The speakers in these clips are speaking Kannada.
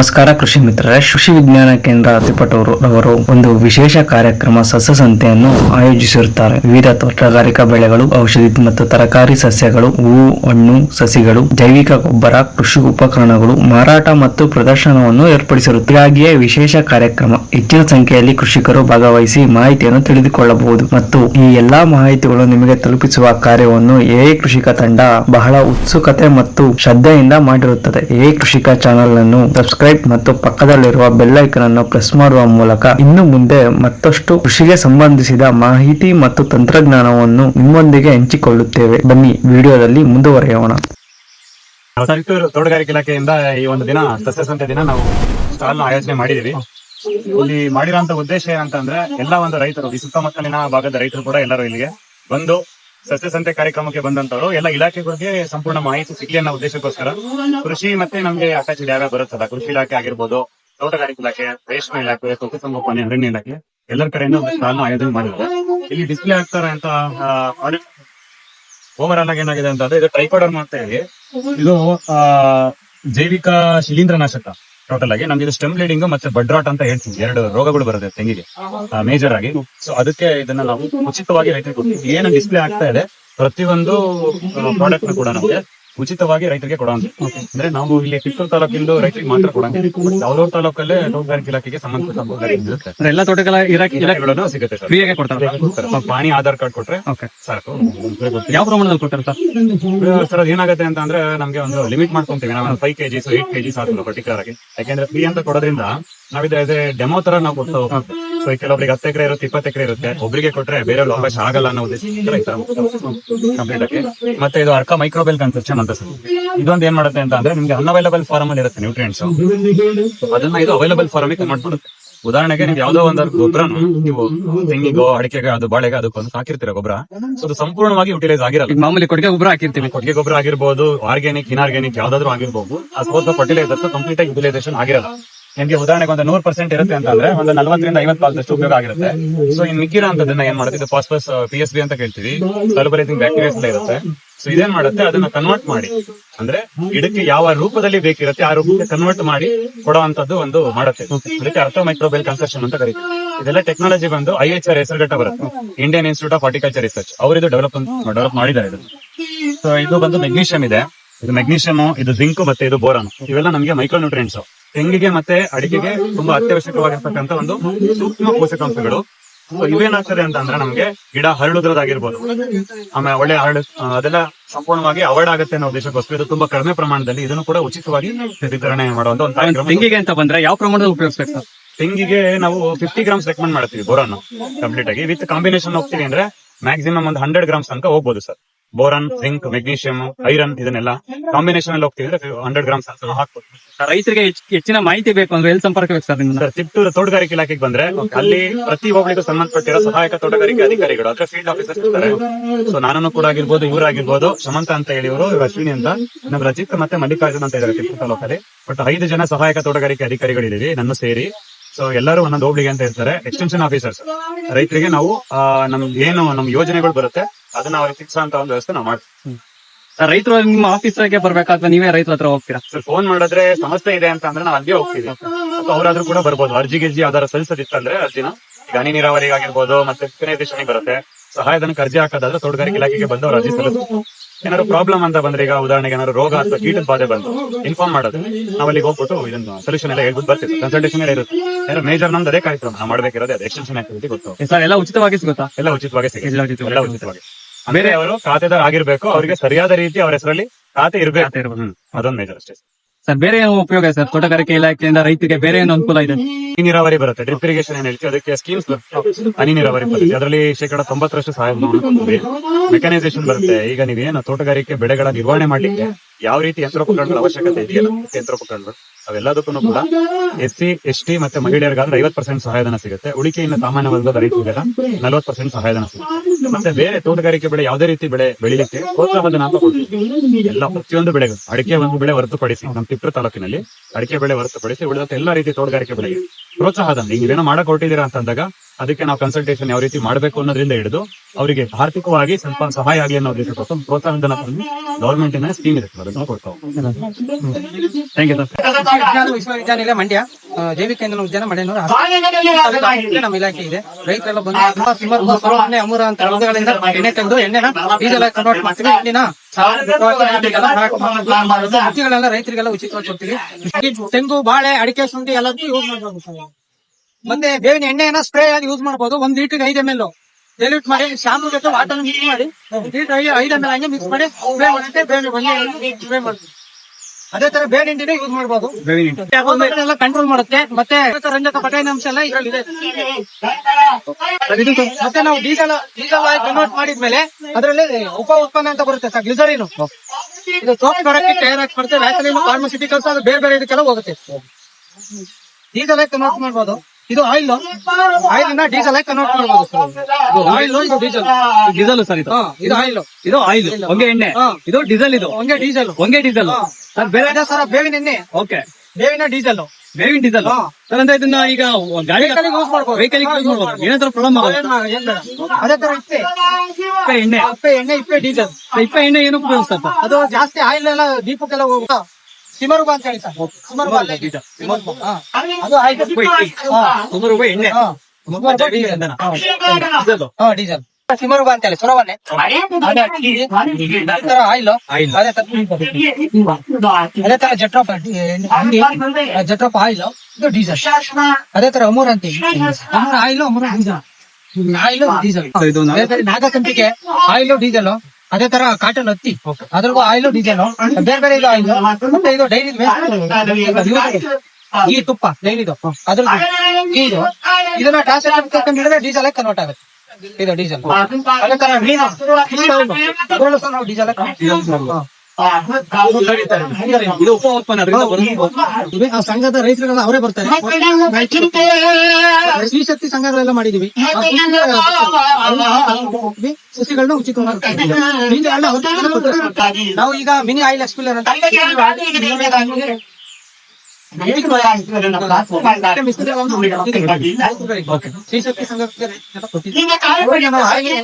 ನಮಸ್ಕಾರ ಕೃಷಿ ಮಿತ್ರರೇ. ಕೃಷಿ ವಿಜ್ಞಾನ ಕೇಂದ್ರ ಅತಿಪಟೋರು ಅವರು ಒಂದು ವಿಶೇಷ ಕಾರ್ಯಕ್ರಮ ಸಸ್ಯ ಸಂತೆಯನ್ನು ಆಯೋಜಿಸಿರುತ್ತಾರೆ. ವಿವಿಧ ತೋಟಗಾರಿಕಾ ಬೆಳೆಗಳು, ಔಷಧಿ ಮತ್ತು ತರಕಾರಿ ಸಸ್ಯಗಳು, ಹೂವು, ಹಣ್ಣು, ಸಸಿಗಳು, ಜೈವಿಕ ಗೊಬ್ಬರ, ಕೃಷಿ ಉಪಕರಣಗಳು, ಮಾರಾಟ ಮತ್ತು ಪ್ರದರ್ಶನವನ್ನು ಏರ್ಪಡಿಸಿರುತ್ತದೆ ಹೀಗಾಗಿಯೇ ವಿಶೇಷ ಕಾರ್ಯಕ್ರಮ. ಹೆಚ್ಚಿನ ಸಂಖ್ಯೆಯಲ್ಲಿ ಕೃಷಿಕರು ಭಾಗವಹಿಸಿ ಮಾಹಿತಿಯನ್ನು ತಿಳಿದುಕೊಳ್ಳಬಹುದು ಮತ್ತು ಈ ಎಲ್ಲಾ ಮಾಹಿತಿಗಳು ನಿಮಗೆ ತಲುಪಿಸುವ ಕಾರ್ಯವನ್ನು ಎ ಕೃಷಿಕ ತಂಡ ಬಹಳ ಉತ್ಸುಕತೆ ಮತ್ತು ಶ್ರದ್ಧೆಯಿಂದ ಮಾಡಿರುತ್ತದೆ. ಎ ಕೃಷಿಕ ಚಾನೆಲ್ ಅನ್ನು ಸಬ್ಸ್ಕ್ರೈಬ್ ಮತ್ತು ಪಕ್ಕದಲ್ಲಿರುವ ಬೆಲ್ ಐಕನ್ ಅನ್ನು ಪ್ರೆಸ್ ಮಾಡುವ ಮೂಲಕ ಇನ್ನು ಮುಂದೆ ಮತ್ತಷ್ಟು ಕೃಷಿಗೆ ಸಂಬಂಧಿಸಿದ ಮಾಹಿತಿ ಮತ್ತು ತಂತ್ರಜ್ಞಾನವನ್ನು ನಿಮ್ಮೊಂದಿಗೆ ಹಂಚಿಕೊಳ್ಳುತ್ತೇವೆ. ಬನ್ನಿ, ವಿಡಿಯೋದಲ್ಲಿ ಮುಂದುವರಿಯೋಣ. ತೋಟಗಾರಿಕೆ ಇಲಾಖೆಯಿಂದ ಈ ಒಂದು ದಿನ ಸಸ್ಯ ಸಂತೆ ದಿನ ನಾವು ಸ್ಟಾಲ್ ಆಯೋಜನೆ ಮಾಡಿದೀವಿ ಇಲ್ಲಿ ಮಾಡಿರೋ ಉದ್ದೇಶ ಏನಂತಂದ್ರೆ, ಎಲ್ಲಾ ಒಂದು ರೈತರು, ಈ ಸುತ್ತಮುತ್ತಲಿನ ಭಾಗದ ರೈತರು ಕೂಡ ಎಲ್ಲರೂ ಇಲ್ಲಿಗೆ ಬಂದು ಸಸ್ಯ ಸಂತೆ ಕಾರ್ಯಕ್ರಮಕ್ಕೆ ಬಂದಂತವರು, ಎಲ್ಲ ಬಗ್ಗೆ ಸಂಪೂರ್ಣ ಮಾಹಿತಿ ಸಿಗ್ಲಿ ಅನ್ನೋ ಉದ್ದೇಶಕ್ಕೋಸ್ಕರ ಕೃಷಿ ಮತ್ತೆ ನಮ್ಗೆ ಅಟ್ಯಾಚ್ ಯಾವ್ಯಾವ ಬರುತ್ತಲ್ಲ ಕೃಷಿ ಇಲಾಖೆ ಆಗಿರ್ಬೋದು, ತೋಟಗಾರಿಕೆ ಇಲಾಖೆ, ರೇಷ್ಮೆ ಇಲಾಖೆ ಪಶುಸಂಗೋಪನೆ ಅರಣ್ಯ ಇಲಾಖೆ, ಎಲ್ಲರ ಕಡೆಯಿಂದ ಒಂದು ಸ್ಟಾಲ್ನ ಆಯೋಜನೆ ಮಾಡಿದ್ರು ಇಲ್ಲಿ ಡಿಸ್ಪ್ಲೇ ಆಗ್ತಾರೆ ಅಂತ ಓವರ್ ಆಲ್ ಆಗಿ ಏನಾಗಿದೆ ಅಂತಂದ್ರೆ ಇದು ಟ್ರೈಕೋಡರ್ ಮಾಡ್ತಾ ಇದೆ ಇದು ಜೈವಿಕ ಜೈವಿಕ ಶಿಲೀಂಧ್ರನಾಶಕ. ಟೋಟಲ್ ಆಗಿ ನಮ್ಗೆ ಇದು ಸ್ಟೆಮ್ ಬ್ಲೀಡಿಂಗ್ ಮತ್ತೆ ಬಡ್ ರಾಟ್ ಅಂತ ಹೇಳ್ತೀವಿ. ಎರಡು ರೋಗಗಳು ಬರುತ್ತೆ ತೆಂಗಿಗೆ. ಮೇಜರ್ ಆಗಿ. ಸೊ ಅದಕ್ಕೆ ಇದನ್ನ ನಾವು ಉಚಿತವಾಗಿ ರೈತರಿಗೆ ಏನು ಡಿಸ್ಪ್ಲೇ ಆಗ್ತಾ ಇದೆ. ಪ್ರತಿಯೊಂದು ಪ್ರಾಡಕ್ಟ್ ಕೂಡ ನಮಗೆ ಉಚಿತವಾಗಿ ರೈತರಿಗೆ ಕೊಡೋಣ. ಅಂದ್ರೆ ನಾವು ಇಲ್ಲಿ ಕಿತ್ತೂರು ತಾಲೂಕಿಂದು ರೈತರಿಗೆ ಮಾತ್ರ ಕೊಡೋಣ. ಯಾವ್ದೋ ತಾಲೂಕಲ್ಲೇ ತೋಟಗಾರಿಕೆ ಇಲಾಖೆಗೆ ಸಂಬಂಧಪಟ್ಟ ಎಲ್ಲ ತೋಟಗಳ ಇಲಾಖೆ ಇಲಾಖೆಗಳನ್ನು ಸಿಗುತ್ತೆ ಸರ್. ಫ್ರೀಯಾಗಿ ಕೊಡ್ತಾರೆ. ಪಾಣಿ ಆಧಾರ್ ಕಾರ್ಡ್ ಕೊಟ್ರೆ ಸಾಕು. ಯಾವ ಪ್ರಮಾಣದಲ್ಲಿ ಕೊಡ್ತಾರೆ ಸರ್? ಸರ್ ಏನಾಗುತ್ತೆ ಅಂತ ಅಂದ್ರೆ ನಮ್ಗೆ ಒಂದು ಲಿಮಿಟ್ ಮಾಡ್ಕೊಂತೀವಿ. ನಾವು ಫೈವ್ ಕೆಜಿಸ್ ಏಟ್ ಕೆಜಿಸ್ ಹಾಕಲ್ಲ ಪರ್ಟಿಕ್ಯುಲರ್ ಆಗಿ. ಯಾಕೆಂದ್ರೆ ಫ್ರೀ ಅಂತ ಕೊಡೋದ್ರಿಂದ ನಾವಿದ್ರೆ ಡೆಮೋ ತರ ನಾವು ಕೊಡ್ತಾ ಹೋಗ್ತೀವಿ. ಸೊ ಕೆಲವೊಬ್ರಿಗೆ ಹತ್ತು ಎಕರೆ ಇರುತ್ತೆ ಇಪ್ಪತ್ತು ಎಕರೆ ಇರುತ್ತೆ ಒಬ್ಬರಿಗೆ ಕೊಟ್ರೆ ಬೇರೆ ಅವಕಾಶ ಆಗಲ್ಲ ಅನ್ನೋ ಉದ್ದೇಶ ಕಂಪ್ಲೀಟ್ ಆಗಿ. ಮತ್ತೆ ಇದು ಅರ್ಕ ಮೈಕ್ರೋಬೆಲ್ ಕನ್ಸೆಪ್ಷನ್ ಅಂತ ಸರ್. ಇದೊಂದು ಏನ್ ಮಾಡುತ್ತೆ ಅಂತ ಅಂದ್ರೆ ನಿಮ್ಗೆ ಅನ್ಅವೈಲಬಲ್ ಫಾರ್ಮ್ ಅಲ್ಲಿ ಇರುತ್ತೆ ನ್ಯೂಟ್ರಿಯೆಂಟ್ಸ್ ಅದನ್ನ ಇದು ಅವೈಲಬಲ್ ಫಾರ್ಮ್ ಕನ್ವರ್ಟ್ ಮಾಡುತ್ತೆ. ಉದಾಹರಣೆಗೆ ನೀವು ಯಾವ್ದೋ ಒಂದು ಗೊಬ್ಬರ ನೀವು ತೆಂಗಿಗೋ ಅಡಿಕೆಗೆ ಅದು ಬಾಳೆಗೆ ಅದಕ್ಕೊಂದು ಹಾಕಿರ್ತೀರ ಗೊಬ್ಬರ ಸೊ ಅದು ಸಂಪೂರ್ಣವಾಗಿ ಯುಟಿಲೈಸ್ ಆಗಿರಲ್ಲ. ಮಾಮೂಲಿ ಕೊಡುಗೆ ಗೊಬ್ಬರ ಹಾಕಿರ್ತೀವಿ. ಕೊಟ್ಟಿಗೆ ಗೊಬ್ಬರ ಆಗಿರ್ಬೋದು ಆರ್ಗ್ಯಾನಿಕ್ ಇನ್ಆರ್ಗ್ಯಾನಿಕ್ ಯಾವ್ದಾದ್ರು ಆಗಿರ್ಬೋದು. ಆಫ್ ಫರ್ಟಿಲೈಸರ್ಸ್ ಕಂಪ್ಲೀಟ್ ಆಗಿ ಯುಟಿಲೈಸೇಷನ್ ಆಗಿರಲ್ಲ. ನಿಮ್ಗೆ ಉದಾಹರಣೆಗೆ ಒಂದು ನೂರ್ ಪರ್ಸೆಂಟ್ ಇರುತ್ತೆ ಅಂತಂದ್ರೆ ಒಂದು ನಲ್ವತ್ತರಿಂದ ಐವತ್ ಪಾಲ್ದಷ್ಟು ಉಪಯೋಗ ಆಗಿರುತ್ತೆ. ಸೊ ಇನ್ ಮಿಕ್ಕಿರೋ ಅಂತದನ್ನ ಏನ್ ಮಾಡುತ್ತೆ? ಫಾಸ್ಫಸ್ ಪಿ ಎಸ್ ಬಿ ಅಂತ ಕೇಳ್ತೀವಿ. ಸರ್ಬರೈಸಿಂಗ್ ಬ್ಯಾಕ್ಟೀರಿಯಾಸ್ ಎಲ್ಲ ಇರುತ್ತೆ. ಸೊ ಇದೇನ್ ಮಾಡುತ್ತೆ? ಅದನ್ನ ಕನ್ವರ್ಟ್ ಮಾಡಿ. ಅಂದ್ರೆ ಗಿಡಕ್ಕೆ ಯಾವ ರೂಪದಲ್ಲಿ ಬೇಕಿರುತ್ತೆ ಆ ರೂಪಕ್ಕೆ ಕನ್ವರ್ಟ್ ಮಾಡಿ ಕೊಡುವಂತದ್ದು ಒಂದು ಮಾಡುತ್ತೆ. ಅದಕ್ಕೆ ಅರ್ಥ ಮೈಕ್ರೋಬೆಲ್ ಕನ್ಸ್ಟ್ರಕ್ಷನ್ ಅಂತ ಕರೀತೀವಿ ಇದೆಲ್ಲ ಟೆಕ್ನಾಲಜಿ ಬಂದು ಐ ಎಚ್ ಆರ್ ಹೆಸರುಗಟ್ಟ ಬರುತ್ತೆ. Indian institute of horticulture research ಇದು ಡೆವಲಪ್ ಡೆವಲಪ್ ಮಾಡಿದ್ದಾರೆ ಇದು. ಸೊ ಇದು ಬಂದು ಮೆಗ್ನೀಷಿಯಂ ಇದೆ. ಇದು ಮೆಗ್ನೀಷಿಯಮ್ ಇದು ಜಿಂಕ್ ಮತ್ತೆ ಇದು ಬೋರಾನ್ ಇವೆಲ್ಲ ನಮಗೆ ಮೈಕ್ರೋ ನ್ಯೂಟ್ರಿಯೆಂಟ್ಸ್ ತೆಂಗಿಗೆ ಮತ್ತೆ ಅಡಿಕೆಗೆ ತುಂಬಾ ಅತ್ಯವಶ್ಯಕವಾಗಿರ್ತಕ್ಕಂಥ ಒಂದು ಸೂಕ್ಷ್ಮ ಪೋಷಕಾಂಶಗಳು. ಇವೇನಾಗ್ತದೆ ಅಂತ ಅಂದ್ರೆ ನಮ್ಗೆ ಗಿಡ ಹರಳುದ್ರದಾಗಿರ್ಬೋದು ಆಮೇಲೆ ಒಳ್ಳೆ ಹರಳು ಅದೆಲ್ಲ ಸಂಪೂರ್ಣವಾಗಿ ಅವಾಯ್ಡ್ ಆಗುತ್ತೆ ಅನ್ನೋ ಉದ್ದೇಶಕ್ಕೋಸ್ಕರ ಇದು ತುಂಬಾ ಕಡಿಮೆ ಪ್ರಮಾಣದಲ್ಲಿ ಇದನ್ನು ಕೂಡ ಉಚಿತವಾಗಿ ವಿತರಣೆ ಮಾಡುವಂತ ಒಂದು ತೆಂಗಿಗೆ ಅಂತ ಬಂದ್ರೆ ಯಾವ ಪ್ರಮಾಣದಲ್ಲಿ ಉಪಯೋಗಿಸ್ಬೇಕು ಸರ್? ತೆಂಗಿಗೆ ನಾವು ಫಿಫ್ಟಿ ಗ್ರಾಮ್ಸ್ ರೆಕಮೆಂಡ್ ಮಾಡ್ತೀವಿ ಬೋರನ್ನು ಕಂಪ್ಲೀಟ್ ಆಗಿ. ವಿತ್ ಕಾಂಬಿನೇಷನ್ ಹೋಗ್ತೀವಿ ಅಂದ್ರೆ ಮ್ಯಾಕ್ಸಿಮಮ್ ಒಂದು ಹಂಡ್ರೆಡ್ ಗ್ರಾಮ್ಸ್ ತನಕ ಹೋಗ್ಬೋದು sir. Boron zinc magnesium iron ಇದನ್ನೆಲ್ಲ ಕಾಂಬಿನೇಷನ್ ಅಲ್ಲಿ ಹೋಗ್ತಿದ್ರೆ ಅಂದ್ರೆ ಹಂಡ್ರೆಡ್ ಗ್ರಾಮ್ಸ್ ಹಾಕ್ಬೋದು. ರೈತರಿಗೆ ಹೆಚ್ಚಿನ ಮಾಹಿತಿ ಬೇಕು ಅಂದ್ರೆ ಎಲ್ಲಿ ಸಂಪರ್ಕ ಬೇಕು ಸರ್ ನಿಮ್ಮ ಸರ್ ತಿಪ್ಟೂರು ತೋಟಗಾರಿಕೆ ಇಲಾಖೆಗೆ ಬಂದ್ರೆ ಅಲ್ಲಿ ಪ್ರತಿ ಹೋಬಳಿಗೂ ಸಂಬಂಧಪಟ್ಟಿರೋ ಸಹಾಯಕ ತೋಟಗಾರಿಕೆ ಅಧಿಕಾರಿಗಳು ಅಂದ್ರೆ ಫೀಲ್ಡ್ ಆಫೀಸರ್ಸ್ ಇರ್ತಾರೆ. ಸೊ ನಾನು ಕೂಡ ಆಗಿರ್ಬೋದು ಇವರಾಗಿರ್ಬೋದು ಶಮಂತ ಅಂತ ಹೇಳಿ ಇವರು ಅಶ್ವಿನಿ ಅಂತ ನಮ್ಮ ರಜಿತ್ ಮತ್ತೆ ಮಲ್ಲಿಕಾರ್ಜುನ್ ಅಂತ ಇದ್ದಾರೆ ತಿಪ್ಪು ತಾಲೂಕಲ್ಲಿ. ಬಟ್ ಐದು ಜನ ಸಹಾಯಕ ತೋಟಗಾರಿಕೆ ಅಧಿಕಾರಿಗಳಿದ್ದೀವಿ ನನ್ನ ಸೇರಿ. ಸೊ ಎಲ್ಲರೂ ಒಂದೊಂದು ಹೋಬಳಿಗೆ ಅಂತ ಇರ್ತಾರೆ ಎಕ್ಸ್ಟೆನ್ಷನ್ ಆಫೀಸರ್ಸ್ ರೈತರಿಗೆ ನಾವು ನಮ್ ಏನು ನಮ್ ಯೋಜನೆಗಳು ಬರುತ್ತೆ ಅದನ್ನ ಅವ್ರಿಗೆ ಫಿಕ್ಸ್ ಅಂತ ಒಂದು ವ್ಯವಸ್ಥೆ ನಾವು ಮಾಡ್ತೀವಿ. ರೈತರು ನಿಮ್ಮ ಆಫೀಸ್ಗೆ ಬರ್ಬೇಕಾದ್ರೆ ನೀವೇ ರೈತರ ಹತ್ರ ಹೋಗ್ತೀರಾ? ಸರ್ ಫೋನ್ ಮಾಡಿದ್ರೆ ಸಮಸ್ಯೆ ಇದೆ ಅಂತ ಅಂದ್ರೆ ನಾವು ಅಲ್ಲಿಗೆ ಹೋಗ್ತೀವಿ. ಅವರಾದ್ರೂ ಕೂಡ ಬರ್ಬೋದು. ಅರ್ಜಿ ಗಿರ್ಜಿ ಯಾವ್ದಾರ ಸಲ್ಲಿಸದಿತ್ತಂದ್ರೆ ಅರ್ಜಿನ. ಗಣಿ ಹನಿ ನೀರಾವರಿಗೆ ಆಗಿರ್ಬೋದು ಮತ್ತೆ ಬರುತ್ತೆ. ಸಹಾಯಧನಕ್ಕೆ ಅರ್ಜಿ ಹಾಕೋದಾದ್ರೆ ತೋಟಗಾರಿಕೆ ಇಲಾಖೆಗೆ ಬಂದು ಅವ್ರು ಅರ್ಜಿ ಏನಾದ್ರು ಪ್ರಾಬ್ಲಮ್ ಅಂತ ಬಂದ್ರೆ ಈಗ ಉದಾಹರಣೆಗೆ ಏನಾದ್ರು ರೋಗ ಅಥವಾ ಕೀಟದ ಬಾಧೆ ಬಂದು ಇನ್ಫಾರ್ಮ್ ಮಾಡೋದು. ನಾವು ಅಲ್ಲಿಗೆ ಹೋಗ್ಬಿಟ್ಟು ಇದನ್ನ ಸೊಲ್ಯೂಷನ್ ಎಲ್ಲ ಹೇಳ್ಬಿಟ್ಟು ಬರ್ತೀವಿ. ಕನ್ಸಲ್ಟೇಷನ್ ಎಲ್ಲ ಇರುತ್ತೆ. ಏನಾದ್ರು ಮೇಜರ್ ನಮ್ದು ಅದೇ ಕಾರ್ಯಕ್ರಮ. ನಾವು ಮಾಡಬೇಕಿರೋದೇ ಅದೇ ಎಕ್ಸ್ಟೆನ್ಷನ್ ಆಕ್ಟಿವಿಟಿ ಗೊತ್ತು. ಸರ್ ಎಲ್ಲ ಉಚಿತವಾಗಿ ಸಿಗುತ್ತಾ? ಎಲ್ಲ ಉಚಿತವಾಗಿ ಸಿಗುತ್ತೆ. ಎಲ್ಲ ಉಚಿತವಾಗಿ. ಬೇರೆ ಅವರು ಖಾತೆದಾರ ಆಗಿರ್ಬೇಕು. ಅವರಿಗೆ ಸರಿಯಾದ ರೀತಿ ಅವರ ಹೆಸರಲ್ಲಿ ಖಾತೆ ಇರಬೇಕು. ಅದೊಂದು ಮೇಜರ್ ಅಷ್ಟೇ. ಸರ್, ಬೇರೆ ಏನು ಉಪಯೋಗ ಸರ್? ತೋಟಗಾರಿಕೆ ಇಲಾಖೆಯಿಂದ ರೈತರಿಗೆ ಬೇರೆ ಏನು ಅನುಕೂಲ ಇದೆ? ಹನಿ ನೀರಾವರಿ ಬರುತ್ತೆ. ಡ್ರಿಪ್ ಇರಿಗೇಷನ್ ಏನ್ ಹೇಳ್ತೀವಿ? ಅದಕ್ಕೆ ಸ್ಕೀಮ್ಸ್ ಹನಿ ನೀರಾವರಿ ಬರುತ್ತೆ. ಅದರಲ್ಲಿ ಶೇಕಡ ತೊಂಬತ್ತರಷ್ಟು ಸಹಾಯ ಮೆಕನೈಸೇಷನ್ ಬರುತ್ತೆ. ಈಗ ನೀವೇನು ತೋಟಗಾರಿಕೆ ಬೆಳೆಗಳ ನಿರ್ವಹಣೆ ಮಾಡ್ಲಿಕ್ಕೆ ಯಾವ ರೀತಿ ಯಂತ್ರೋಪಕರಣಗಳ ಅವಶ್ಯಕತೆ ಇದೆಯಲ್ಲ, ಯಂತ್ರೋಪಕರಣಗಳು? ಅವೆಲ್ಲದಕ್ಕೂ ಕೂಡ ಎಸ್ ಸಿ ಎಸ್ ಟಿ ಮತ್ತೆ ಮಹಿಳೆಯರಿಗಾದ್ರೆ ಐವತ್ ಪರ್ಸೆಂಟ್ ಸಹಾಯಧನ ಸಿಗುತ್ತೆ. ಉಳಿಕೆಯಿಂದ ಸಾಮಾನ್ಯ ವರ್ಗದ ರೈತರಿಗೆಲ್ಲ ನಲವತ್ತು ಪರ್ಸೆಂಟ್ ಸಹಾಯಧನ ಸಿಗುತ್ತೆ. ಮತ್ತೆ ಬೇರೆ ತೋಟಗಾರಿಕೆ ಬೆಳೆ ಯಾವುದೇ ರೀತಿ ಬೆಳೆ ಬೆಳಿಲಿಕ್ಕೆ ಪ್ರೋತ್ಸಾಹಧನ ಅಂತ ಕೊಡ್ತೀವಿ. ಎಲ್ಲ ಪ್ರತಿಯೊಂದು ಬೆಳೆಗಳು ಅಡಿಕೆ ಒಂದು ಬೆಳೆ ಹೊರತುಪಡಿಸಿ ನಮ್ಮ ತಿಪ್ಪೂರು ತಾಲೂಕಿನಲ್ಲಿ ಅಡಿಕೆ ಬೆಳೆ ಹೊರತುಪಡಿಸಿ ಉಳಿದಂತೆ ಎಲ್ಲಾ ರೀತಿ ತೋಟಗಾರಿಕೆ ಬೆಳೆಗೆ ಪ್ರೋತ್ಸಾಹದ ನೀವೇನೋ ಮಾಡಕ್ ಹೊರಟಿದ್ದೀರಾ ಅಂತಂದಾಗ ಅದಕ್ಕೆ ನಾವು ಕನ್ಸಲ್ಟೇಷನ್ ಯಾವ ರೀತಿ ಮಾಡಬೇಕು ಅನ್ನೋದ್ರಿಂದ ಹಿಡಿದು ಅವರಿಗೆ ಆರ್ಥಿಕವಾಗಿ ಸ್ವಲ್ಪ ಸಹಾಯ ಆಗಲಿ ಅನ್ನೋ ಉದ್ದೇಶಕ್ಕೋಸ್ಕರ ಪ್ರೋತ್ಸಾಹಧನ ಗವರ್ಮೆಂಟ್ ಸ್ಕೀಮ್ ಅದನ್ನ ಕೊಡ್ತಾವೆ ಥ್ಯಾಂಕ್ ಯು ಸರ್ ವಿಜ್ಞಾನ ವಿಶ್ವವಿದ್ಯಾನಿಲಯ ಮಂಡ್ಯ ಜೈವಿಕ ಇಂಧನ ಉದ್ಯಾನ ಮಳೆನೂರು ನಮ್ಮ ಇಲಾಖೆ ಇದೆ. ರೈತರೆಲ್ಲ ಬಂದು ಸುಮಾರು ಅಮೂರ ಅಂತ ಎಣ್ಣೆ ತಂದು ಎಣ್ಣೆನ ಡೀಸೆಲ್ ಕನ್ವರ್ಟ್ ಮಾಡ್ತೀವಿ. ಎಣ್ಣೆನ ಸಬ್ಜಿಗಳೆಲ್ಲ ರೈತರಿಗೆಲ್ಲ ಉಚಿತವಾಗಿ ಕೊಡ್ತೀವಿ. ತೆಂಗು, ಬಾಳೆ, ಅಡಿಕೆ, ಶುಂಠಿ ಎಲ್ಲದ್ದು ಯೂಸ್ ಮಾಡ್ಬೋದು ಸರ್. ಮತ್ತೆ ಬೇವಿನ ಎಣ್ಣೆಯನ್ನ ಸ್ಪ್ರೇ ಆಗಿ ಯೂಸ್ ಮಾಡಬಹುದು ಒಂದ್ ಲೀಟರ್ ಐದು ಎಂ ಎಲ್ ಡೈಲ್ಯೂಟ್ ಮಾಡಿ ಶಾಂಪು ಜೊತೆ ವಾಟರ್ ಮಿಕ್ಸ್ ಮಾಡಿ ಲೀಟರ್ ಐದು ಎಂ ಎಲ್ ಹಂಗೆ ಮಿಕ್ಸ್ ಮಾಡಿ ಸ್ಪ್ರೇ ಮಾಡುತ್ತೆ ಬೇವಿನ ಸ್ಪ್ರೇ ಮಾಡ್ತೀವಿ. ಅದೇ ತರ ಬೇವಿನ ಯೂಸ್ ಮಾಡಬಹುದು ಎಲ್ಲ ಕಂಟ್ರೋಲ್ ಮಾಡುತ್ತೆ. ಮತ್ತೆ ರಂಜಕ ಅಂಶ ಎಲ್ಲ ಇದರಲ್ಲಿದೆ ಮತ್ತೆ ನಾವು ಡೀಸೆಲ್ ಡೀಸೆಲ್ ಆಗಿ ಕನ್ವರ್ಟ್ ಮಾಡಿದ್ಮೇಲೆ ಅದರಲ್ಲಿ ಉಪ ಉತ್ಪನ್ನ ಅಂತ ಬರುತ್ತೆ ಸರ್ ಗ್ಲಿಸರಿನ್ ಇದು ಸೋಪ್ ಬರಕ್ಕೆ ತಯಾರಾಗಿ ಬರುತ್ತೆ ವ್ಯಾಸಲಿನ್ ಫಾರ್ಮಸ್ಯೂಟಿಕಲ್ಸ್ ಅದು ಬೇರೆ ಬೇರೆ ಇದಕ್ಕೆಲ್ಲ ಹೋಗುತ್ತೆ. ಡೀಸೆಲ್ ಆಗಿ ಕನ್ವರ್ಟ್ ಮಾಡಬಹುದು ಇದು ಆಯಿಲ್ ಆಯಿಲ್ ಇಂದ ಡೀಸೆಲ್ ಆಗಿ ಕನ್ವರ್ಟ್ ಮಾಡಬಹುದು ಸರ್. ಆಯಿಲ್ ಇದು ಡೀಸೆಲ್ ಡೀಸೆಲ್ ಸರ್ ಇದು? ಇದು ಆಯಿಲ್ ಇದು ಆಯಿಲ್ ಹೊಂಗೆ ಎಣ್ಣೆ? ಇದು ಡೀಸೆಲ್ ಇದು? ಹೊಂಗೆ ಡೀಸೆಲ್ ಹೊಂಗೆ ಡೀಸೆಲ್ ಸರ್ ಬೇರೆ ಸರ ಬೇವಿನ ಎಣ್ಣೆ. ಓಕೆ. ಬೇವಿನ ಡೀಸೆಲ್ ಬೇವಿನ ಡೀಸೆಲ್. ಸರ್ ಅಂದ್ರೆ ಇದನ್ನ ಈಗ ಗಾಡಿ ವೆಹಿಕಲ್ ಯೂಸ್ ಮಾಡಬಹುದು ವೆಹಿಕಲ್ ಯೂಸ್ ಮಾಡಬಹುದು ಏನಾದ್ರು ಪ್ರಾಬ್ಲಮ್ ಅದೇ ತರ ಇಪ್ಪೆ. ಎಣ್ಣೆ? ಇಪ್ಪೆ ಎಣ್ಣೆ ಇಪ್ಪೆ ಡೀಸೆಲ್ ಇಪ್ಪೆ ಎಣ್ಣೆ ಏನು ಉಪಯೋಗಿಸ್ತಾರೆ ಅದು ಜಾಸ್ತಿ ಆಯಿಲ್ ಎಲ್ಲ ದೀಪಕ್ಕೆಲ್ಲ ಹೋಗುತ್ತಾ ಸಿಮರುಬ ಅಂತ ಹೇಳಿ ಸರ್. ಹಾ. ಅದು ಹಾ. ಸುಮಾರು ರೂಪಾಯಿ ಎಣ್ಣೆ ಹಾ. ಸುಮಾರು ಡೀಸೆಲ್. ಸಿಮರುಬ ಅಂತ ಹೇಳಿ ಸುರವನ್ನೇ ಅದೇ ತರ ಆಯಿಲ್. ಅದೇ ತರ ಅದೇ ತರ ಜಟ್ರಾಪ್ ಜಟ್ರಾಪ್ ಆಯಿಲ್ ಇದು ಡೀಸೆಲ್ ಅದೇ ತರ ಅಮೂರ್ ಅಂತೀವಿ ಅಮೂರ್ ಆಯಿಲ್ ಅಮೂರ್ ಡೀಸೆಲ್ ಆಯಿಲ್ ಡೀಸೆಲ್ ನಾಗಸಂಪಿಗೆ ಆಯಿಲ್ ಡೀಸೆಲ್ ಅದೇ ತರ ಕಾಟನ್ ಹತ್ತಿ. ಅದ್ರಿಗೂ ಆಯಿಲ್ ಡೀಸೆಲ್ ಬೇರೆ ಬೇರೆ ಇದು ಆಯಿಲ್ ಮತ್ತೆ ಇದು ಡೈರಿ ಈ ತುಪ್ಪ ಡೈರಿದು ಅದ್ರ ghee ಇದು. ಇದನ್ನ ಟ್ರಾನ್ಸ್ಫರ್ ಹಿಡಿದ್ರೆ ಡೀಸೆಲ್ ಆಗಿ ಕನ್ವರ್ಟ್ ಆಗುತ್ತೆ. ಇದು ಡೀಸೆಲ್ ಅದೇ ತರ ಮೀನು fish oil. ಅದ್ರಲ್ಲೂ ಸಹ ನಾವು ಡೀಸೆಲ್ ಇದು ಉಪ ಉತ್ಪನ್ನ. ಆ ಸಂಘದ ರೈತರುಗಳ ಅವರೇ ಬರ್ತಾರೆ ಶ್ರೀ ಶಕ್ತಿ ಸಂಘಗಳೆಲ್ಲ ಮಾಡಿದೀವಿ ಸಸಿಗಳನ್ನ ಉಚಿತ. ನಾವು ಈಗ ಮಿನಿ ಆಯಿಲ್ ಎಕ್ಸ್ಪಿಲರ್ ಅಂತ ಶ್ರೀ ಶಕ್ತಿ ಸಂಘಕ್ಕೆ ಎಲ್ಲ ಕೊಟ್ಟಿದ್ದೀವಿ. ಅವ್ರಿಗೆ ನಾವು ಹಾಗೆ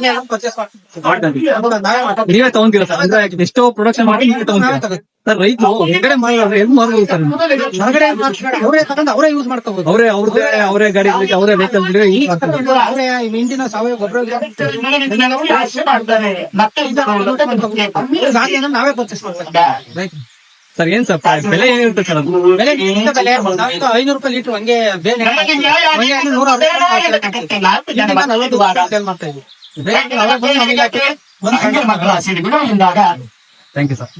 ತಗೊಂತೀರ ಸರ್ ಅಂದ್ರೆ ಎಷ್ಟೋ ಪ್ರೊಡಕ್ಷನ್ ಮಾಡಿ ನೀವೇ ತಗೊಂತೀರ ಸರ್ ರೈತರು ಹೊರಗಡೆ ಮಾಡಿದ್ರೆ ಮಾರ್ಬೋದು ಸರ್ ಹೊರಗಡೆ. ಅವರೇ ತಗೊಂಡು ಅವರೇ ಯೂಸ್ ಮಾಡ್ಕೋಬಹುದು ಅವರೇ ಅವ್ರದೇ ಅವರೇ ಗಾಡಿ ಅವರೇ ವೆಹಿಕಲ್ ಅವರೇ ಸಾವಯವ ಗೊಬ್ಬರ ನಾವೇ ಪರ್ಚೇಸ್ ಮಾಡ್ತಾರೆ. ಸರ್ ಏನ್ ಸರ್ ಬೆಲೆ ಏನಿರುತ್ತೆ ಸರ್ ಅದು? ಬೆಲೆ ಇಂಥ ಬೆಲೆ ನಾವೀಗ ಐನೂರು ರೂಪಾಯಿ ಲೀಟರ್ ಹಂಗೆ ಬೇರೆ ನೂರ ನಲವತ್ತು ಸೇಲ್ ಮಾಡ್ತಾ ಇದ್ವಿ. ಥ್ಯಾಂಕ್ ಯು ಸರ್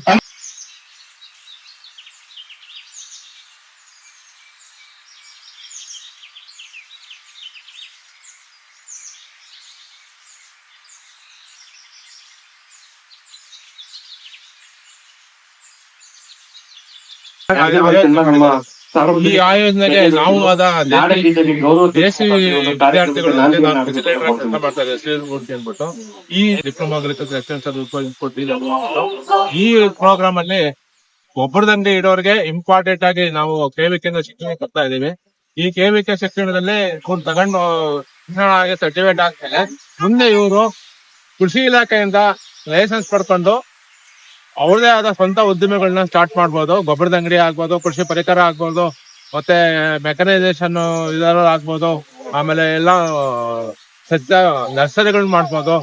ಈ ಆಯೋಜನೆಗೆ ನಾವು ಅದ ದೇಸಿ ವಿದ್ಯಾರ್ಥಿಗಳು ಮಾಡ್ತಾ ಅಂದ್ಬಿಟ್ಟು. ಈ ಡಿಪ್ಲೊಮಾ ಈ ಪ್ರೋಗ್ರಾಮ್ ಅಲ್ಲಿ ಒಬ್ಬರದಂಗೆ ಇಡೋರಿಗೆ ಇಂಪಾರ್ಟೆಂಟ್ ಆಗಿ ನಾವು ಕೇವಿಕೆಯಿಂದ ಶಿಕ್ಷಣ ಕೊಡ್ತಾ ಇದೀವಿ ಈ ಕೇವಿಕೆ ಶಿಕ್ಷಣದಲ್ಲಿ ತಗೊಂಡು ಸರ್ಟಿಫಿಕೇಟ್ ಆಗ್ತಾರೆ ಮುಂದೆ ಇವರು ಕೃಷಿ ಇಲಾಖೆಯಿಂದ ಲೈಸೆನ್ಸ್ ಪಡ್ಕೊಂಡು ಅವ್ರದೇ ಆದ ಸ್ವಂತ ಉದ್ದಿಮೆಗಳನ್ನ ಸ್ಟಾರ್ಟ್ ಮಾಡ್ಬೋದು, ಗೊಬ್ಬರದ ಅಂಗಡಿ ಆಗ್ಬೋದು, ಕೃಷಿ ಪರಿಕರ ಆಗ್ಬೋದು, ಮತ್ತೆ ಮೆಕನೈಸೇಷನ್ ಇದರ ಆಗ್ಬೋದು, ಆಮೇಲೆ ಎಲ್ಲ ಸಸ್ಯ ನರ್ಸರಿಗಳನ್ನ ಮಾಡ್ಬೋದು.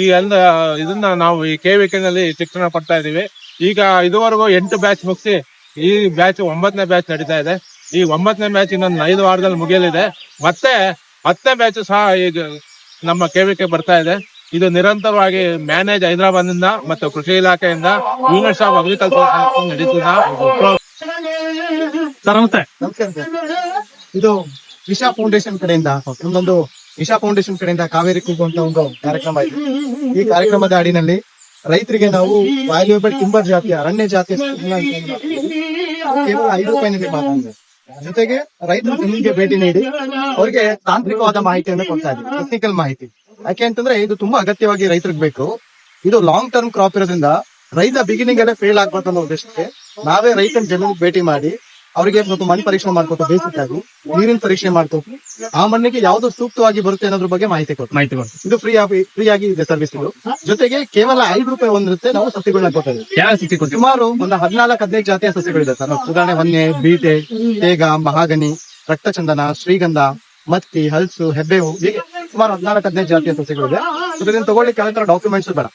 ಈ ಎಲ್ಲ, ಇದನ್ನ ನಾವು ಈ ಕೆ ನಲ್ಲಿ ಶಿಕ್ಷಣ ಕೊಡ್ತಾ ಇದೀವಿ. ಈಗ ಇದುವರೆಗೂ ಎಂಟು ಬ್ಯಾಚ್ ಮುಗಿಸಿ, ಈ ಬ್ಯಾಚ್ ಒಂಬತ್ತನೇ ಬ್ಯಾಚ್ ನಡೀತಾ ಇದೆ. ಈ ಒಂಬತ್ತನೇ ಬ್ಯಾಚ್ ಇನ್ನೊಂದು ಐದು ವಾರದಲ್ಲಿ ಮುಗಿಯಲಿದೆ. ಮತ್ತೆ ಹತ್ತನೇ ಬ್ಯಾಚ್ ಸಹ ಈಗ ನಮ್ಮ ಕೆ ಬರ್ತಾ ಇದೆ. ಇದು ನಿರಂತರವಾಗಿ ಮ್ಯಾನೇಜ್ ಹೈದರಾಬಾದ್ನಿಂದ ಮತ್ತು ಕೃಷಿ ಇಲಾಖೆಯಿಂದ ಯೂನಿಟ್ ಆಫ್ ಅಗ್ರಿಕಲ್ಚರ್ ನಡೀತದ ಸರ್ ನಮಸ್ತೆ. ನಮಸ್ಕಾರ ಇದು ವಿಶಾ ಫೌಂಡೇಶನ್ ಕಡೆಯಿಂದ ಒಂದೊಂದು ವಿಶಾ ಫೌಂಡೇಶನ್ ಕಡೆಯಿಂದ ಕಾವೇರಿ ಕೂಗು ಅಂತ ಒಂದು ಕಾರ್ಯಕ್ರಮ ಇದೆ. ಈ ಕಾರ್ಯಕ್ರಮದ ಅಡಿನಲ್ಲಿ ರೈತರಿಗೆ ನಾವು ವ್ಯಾಲ್ಯೂಬಲ್ ಟಿಂಬರ್ ಜಾತಿಯ ಅರಣ್ಯ ಜಾತಿಯ. ಕೇವಲ ಐದು ರೂಪಾಯಿ ಮಾತಾಡಿದೆ ಜೊತೆಗೆ ರೈತರು ಭೇಟಿ ನೀಡಿ ಅವರಿಗೆ ತಾಂತ್ರಿಕವಾದ ಮಾಹಿತಿಯನ್ನು ಕೊಡ್ತಾ ಇದ್ದೀವಿ ಟೆಕ್ನಿಕಲ್ ಮಾಹಿತಿ. ಯಾಕೆ ಅಂತಂದ್ರೆ ಇದು ತುಂಬಾ ಅಗತ್ಯವಾಗಿ ರೈತರಿಗೆ ಬೇಕು. ಇದು ಲಾಂಗ್ ಟರ್ಮ್ ಕ್ರಾಪ್ ಇರೋದ್ರಿಂದ ರೈತ ಬಿಗಿನಿಂಗ್ ಅಲ್ಲೇ ಫೇಲ್ ಆಗ್ಬಾರ್ದು ಅನ್ನೋ ಉದ್ದೇಶಕ್ಕೆ ನಾವೇ ರೈತನ ಜಮೀನಿಗೆ ಭೇಟಿ ಮಾಡಿ ಅವರಿಗೆ ಸ್ವಲ್ಪ ಮಣ್ಣು ಪರೀಕ್ಷೆ ಮಾಡ್ಕೊಟ್ಟು ಬೇಸಿಕ್ ಆಗಿ ನೀರಿನ ಪರೀಕ್ಷೆ ಮಾಡ್ಕೊಟ್ಟು ಆ ಮಣ್ಣಿಗೆ ಯಾವ್ದು ಸೂಕ್ತವಾಗಿ ಬರುತ್ತೆ ಅನ್ನೋದ್ರ ಬಗ್ಗೆ ಮಾಹಿತಿ ಕೊಟ್ಟು ಮಾಹಿತಿ ಕೊಟ್ಟು ಇದು ಫ್ರೀ ಆಗಿ ಫ್ರೀ ಆಗಿ ಇದೆ ಸರ್ವಿಸ್ ಇದು. ಜೊತೆಗೆ ಕೇವಲ ಐದು ರೂಪಾಯಿ ಒಂದಿರುತ್ತೆ ನಾವು ಸಸಿಗಳನ್ನ ಸ್ಥಿತಿ ಸುಮಾರು ಒಂದು ಹದಿನಾಲ್ಕು ಹದಿನೈದು ಜಾತಿಯ ಸಸಿಗಳಿದೆ ಸರ್. ಉದಾಹರಣೆ ಹೊನ್ನೆ ಬೀಟೆ ತೇಗ ಮಹಾಗನಿ ರಕ್ತಚಂದನ ಶ್ರೀಗಂಧ ಮತ್ತಿ ಹಲ್ಸು ಹೆಬ್ಬೇವು ಹೀಗೆ ಸುಮಾರು ಹದಿನಾಲ್ಕು ಹದಿನೈದು ಜಾತಿಯ ಸಸಿಗಳಿದೆ ಇದನ್ನ ತಗೊಳ್ಳಿಕ್ಕೆ ಯಾವ ತರ ಡಾಕ್ಯುಮೆಂಟ್ಸ್ ಬೇಡ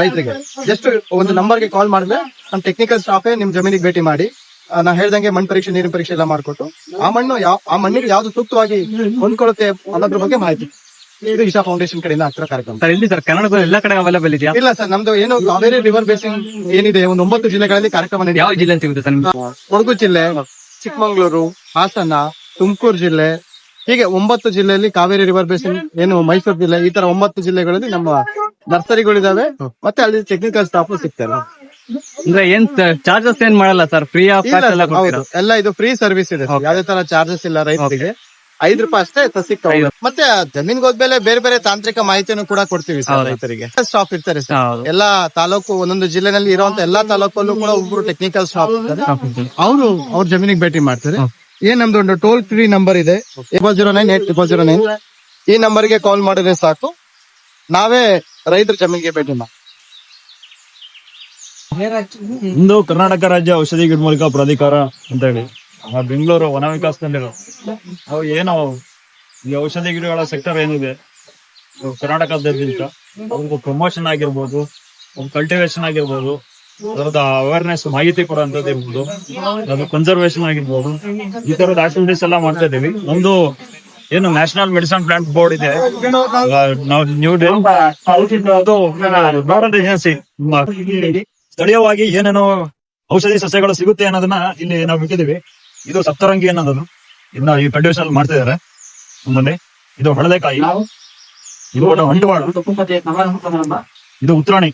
ರೈತರಿಗೆ. ಜಸ್ಟ್ ಒಂದು ನಂಬರ್ಗೆ ಕಾಲ್ ಮಾಡಿದ್ರೆ ನಮ್ಮ ಟೆಕ್ನಿಕಲ್ ಸ್ಟಾಫೇ ನಿಮ್ ಜಮೀನಿಗೆ ಭೇಟಿ ಮಾಡಿ. ನಾ ಹೇಳ್ದಂಗೆ ಮಣ್ಣು ಪರೀಕ್ಷೆ ನೀರಿನ ಪರೀಕ್ಷೆ ಎಲ್ಲ ಮಾಡ್ಕೊಟ್ಟು ಆ ಮಣ್ಣು ಯಾವ ಆ ಮಣ್ಣಿಗೆ ಯಾವ್ದು ಸೂಕ್ತವಾಗಿ ಹೊಂದ್ಕೊಳ್ಳುತ್ತೆ ಅನ್ನೋದ್ರ ಬಗ್ಗೆ ಮಾಹಿತಿ. ಇದು ಇಶಾ ಫೌಂಡೇಶನ್ ಕಡೆಯಿಂದ ಆಗ್ತಿರೋ ಕಾರ್ಯಕ್ರಮ. ಎಲ್ಲಿ ಸರ್ ಕನ್ನಡದ ಎಲ್ಲ ಕಡೆ ಅವೈಲೇಬಲ್ ಇದೆಯಾ? ಇಲ್ಲ ಸರ್ ನಮ್ದು ಏನು ಕಾವೇರಿ ರಿವರ್ ಬೇಸಿಂಗ್ ಏನಿದೆ ಒಂದು ಒಂಬತ್ತು ಜಿಲ್ಲೆಗಳಲ್ಲಿ ಕಾರ್ಯಕ್ರಮ ನಡೆಯುತ್ತೆ ಯಾವ ಜಿಲ್ಲೆ ಸಿಗುತ್ತೆ ಸರ್ ಕೊಡಗು ಜಿಲ್ಲೆ ಚಿಕ್ಕಮಂಗ್ಳೂರು ಹಾಸನ ತುಮಕೂರು ಜಿಲ್ಲೆ ಹೀಗೆ ಒಂಬತ್ತು ಜಿಲ್ಲೆಯಲ್ಲಿ ಕಾವೇರಿ ರಿವರ್ ಬೇಸಿನ್ ಏನು ಮೈಸೂರು ಜಿಲ್ಲೆ ಈ ತರ ಒಂಬತ್ತು ಜಿಲ್ಲೆಗಳಲ್ಲಿ ನಮ್ಮ ನರ್ಸರಿಗಳಿದಾವೆ. ಮತ್ತೆ ಅಲ್ಲಿ ಟೆಕ್ನಿಕಲ್ ಸ್ಟಾಫ್ ಸಿಗ್ತಾರೆ. ಅಂದ್ರೆ ಏನ್ ಚಾರ್ಜಸ್ ಏನ್ ಮಾಡಲ್ಲ ಸರ್ ಫ್ರೀ ಆಫ್ ಎಲ್ಲ ಹೌದು. ಎಲ್ಲ ಇದು ಫ್ರೀ ಸರ್ವಿಸ್ ಇದೆ ಯಾವ್ದೇ ತರ ಚಾರ್ಜಸ್ ಇಲ್ಲ ರೈತರಿಗೆ. ಐದ್ ರೂಪಾಯಿ ಅಷ್ಟೇ ಸಸಿಕ್. ಮತ್ತೆ ಜಮೀನ್ ಹೋದ್ಮೇಲೆ ಬೇರೆ ಬೇರೆ ತಾಂತ್ರಿಕ ಮಾಹಿತಿಯನ್ನು ಕೂಡ ಕೊಡ್ತೀವಿ ಸರ್ ರೈತರಿಗೆ. ಸ್ಟಾಫ್ ಇರ್ತಾರೆ ಸರ್ ಎಲ್ಲಾ ತಾಲೂಕು ಒಂದೊಂದು ಜಿಲ್ಲೆನಲ್ಲಿ ಇರುವಂತ ಎಲ್ಲಾ ತಾಲೂಕಲ್ಲೂ ಕೂಡ ಒಬ್ರು ಟೆಕ್ನಿಕಲ್ ಸ್ಟಾಫ್ ಇರ್ತಾರೆ. ಅವರು ಅವ್ರ ಜಮೀನಿಗೆ ಭೇಟಿ ಮಾಡ್ತಾರೆ. ಏನ್ ನಮ್ದು ಒಂದು ಟೋಲ್ ಫ್ರೀ ನಂಬರ್ ಇದೆ. Triple zero nine eight triple zero nine. ಈ ನಂಬರ್ಗೆ ಕಾಲ್ ಮಾಡಿದ್ರೆ ಸಾಕು. ನಾವೇ ರೈತರ ಜಮೀನಿಗೆ ಭೇಟಿ ಇಂದು ಕರ್ನಾಟಕ ರಾಜ್ಯ ಔಷಧಿ ಗಿಡಮೂಲಿಕ ಪ್ರಾಧಿಕಾರ ಅಂತ ಹೇಳಿ. ಬೆಂಗಳೂರು ವನ ವಿಕಾಸದಲ್ಲಿರೋ ಅವು ಏನೋ ಈ ಔಷಧಿ ಗಿಡಗಳ ಸೆಕ್ಟರ್ ಏನಿದೆ? ಕರ್ನಾಟಕದಿಂದ ಅವ್ರಿಗೆ ಪ್ರಮೋಷನ್ ಆಗಿರ್ಬೋದು ಕಲ್ಟಿವೇಶನ್ ಆಗಿರ್ಬೋದು. ಅದರದ ಅವೇರ್ನೆಸ್ ಮಾಹಿತಿ ಕೊಡುವಂತದ್ದು ಇರ್ಬೋದು. ಅದು ಕನ್ಸರ್ವೇಶನ್ ಆಗಿರ್ಬೋದು. ಈ ತರದ ಆಕ್ಟಿವಿಟೀಸ್ ಎಲ್ಲ ಮಾಡ್ತಾ ಇದೀವಿ ಒಂದು ಏನು ನ್ಯಾಷನಲ್ ಮೆಡಿಸನ್ ಪ್ಲಾಂಟ್ ಬೋರ್ಡ್ ಇದೆ. ನಾವು ನ್ಯೂ ಡೆಲ್ಲಿ ಏಜೆನ್ಸಿ ಸ್ಥಳೀಯವಾಗಿ ಏನೇನೋ ಔಷಧಿ ಸಸ್ಯಗಳು ಸಿಗುತ್ತೆ ಅನ್ನೋದನ್ನ ಇಲ್ಲಿ ನಾವು ಇಟ್ಟಿದೀವಿ ಇದು ಸಪ್ತರಂಗಿ ಅನ್ನೋದು ಇನ್ನ ಈ ಕಲ್ಟಿವೇಶನ್ ಮಾಡ್ತಾ ಇದಾರೆ. ಮುಂದೆ ಇದು ಹಳದೆಕಾಯಿ ಇದು ಒಂದು ಅಂಟುವಾಳು ಇದು ಉತ್ತರಾಣಿ.